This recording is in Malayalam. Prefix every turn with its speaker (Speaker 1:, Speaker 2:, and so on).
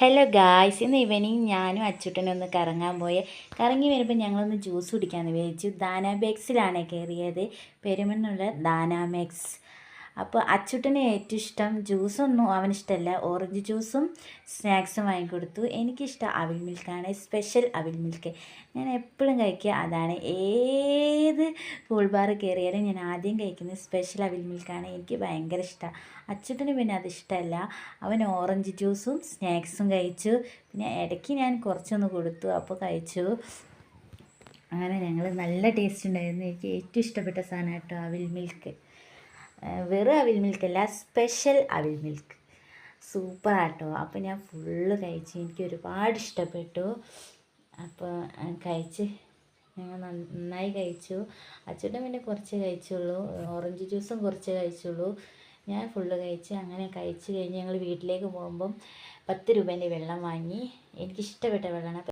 Speaker 1: ഹലോ ഗായ്സ് ഇന്ന് ഈവനിങ് ഞാനും അച്ചുട്ടനും ഒന്ന് കറങ്ങാൻ പോയി. കറങ്ങി വരുമ്പോൾ ഞങ്ങളൊന്ന് ജ്യൂസ് കുടിക്കാമെന്ന് വിചാരിച്ചു. ദാനാബേക്സിലാണ് കയറിയത് പെരുമണ്ണുള്ള ദാനാമെക്സ് അപ്പോൾ അച്ചുട്ടന് ഏറ്റവും ഇഷ്ടം ജ്യൂസൊന്നും അവനിഷ്ടമല്ല ഓറഞ്ച് ജ്യൂസും സ്നാക്സും വാങ്ങിക്കൊടുത്തു. എനിക്കിഷ്ടം അവിൽ മിൽക്കാണ്. സ്പെഷ്യൽ അവിൽ മിൽക്ക്. ഞാൻ എപ്പോഴും കഴിക്കുക അതാണ്. ഏത് കൂൾ ബാർ കയറിയാലും ഞാൻ ആദ്യം കഴിക്കുന്നത് സ്പെഷ്യൽ അവിൽ മിൽക്കാണ്. എനിക്ക് ഭയങ്കര ഇഷ്ടം. അച്ചുട്ടന് പിന്നെ അത് ഇഷ്ടമല്ല അവൻ ഓറഞ്ച് ജ്യൂസും സ്നാക്സും കഴിച്ചു. പിന്നെ ഇടയ്ക്ക് ഞാൻ കുറച്ചൊന്ന് കൊടുത്തു. അപ്പോൾ കഴിച്ചു. അങ്ങനെ ഞങ്ങൾ നല്ല ടേസ്റ്റ് ഉണ്ടായിരുന്നു. എനിക്ക് ഏറ്റവും ഇഷ്ടപ്പെട്ട സാധനം കേട്ടോ അവിൽ മിൽക്ക്. വെറും അവിൽ മിൽക്കല്ല സ്പെഷ്യൽ അവിൽ മിൽക്ക് സൂപ്പർ ആട്ടോ. അപ്പോൾ ഞാൻ ഫുള്ള് കഴിച്ച് എനിക്ക് ഒരുപാട് ഇഷ്ടപ്പെട്ടു. അപ്പോൾ കഴിച്ച്. ഞങ്ങൾ നന്നായി കഴിച്ചു. അച്ഛന്റെ പിന്നെ കുറച്ച് കഴിച്ചുള്ളൂ. ഓറഞ്ച് ജ്യൂസും കുറച്ച് കഴിച്ചുള്ളൂ. ഞാൻ ഫുള്ള് കഴിച്ച് അങ്ങനെ കഴിച്ച് കഴിഞ്ഞ് ഞങ്ങൾ വീട്ടിലേക്ക് പോകുമ്പം പത്ത് രൂപേന്റെ വെള്ളം വാങ്ങി. എനിക്കിഷ്ടപ്പെട്ട വെള്ളമാണ്.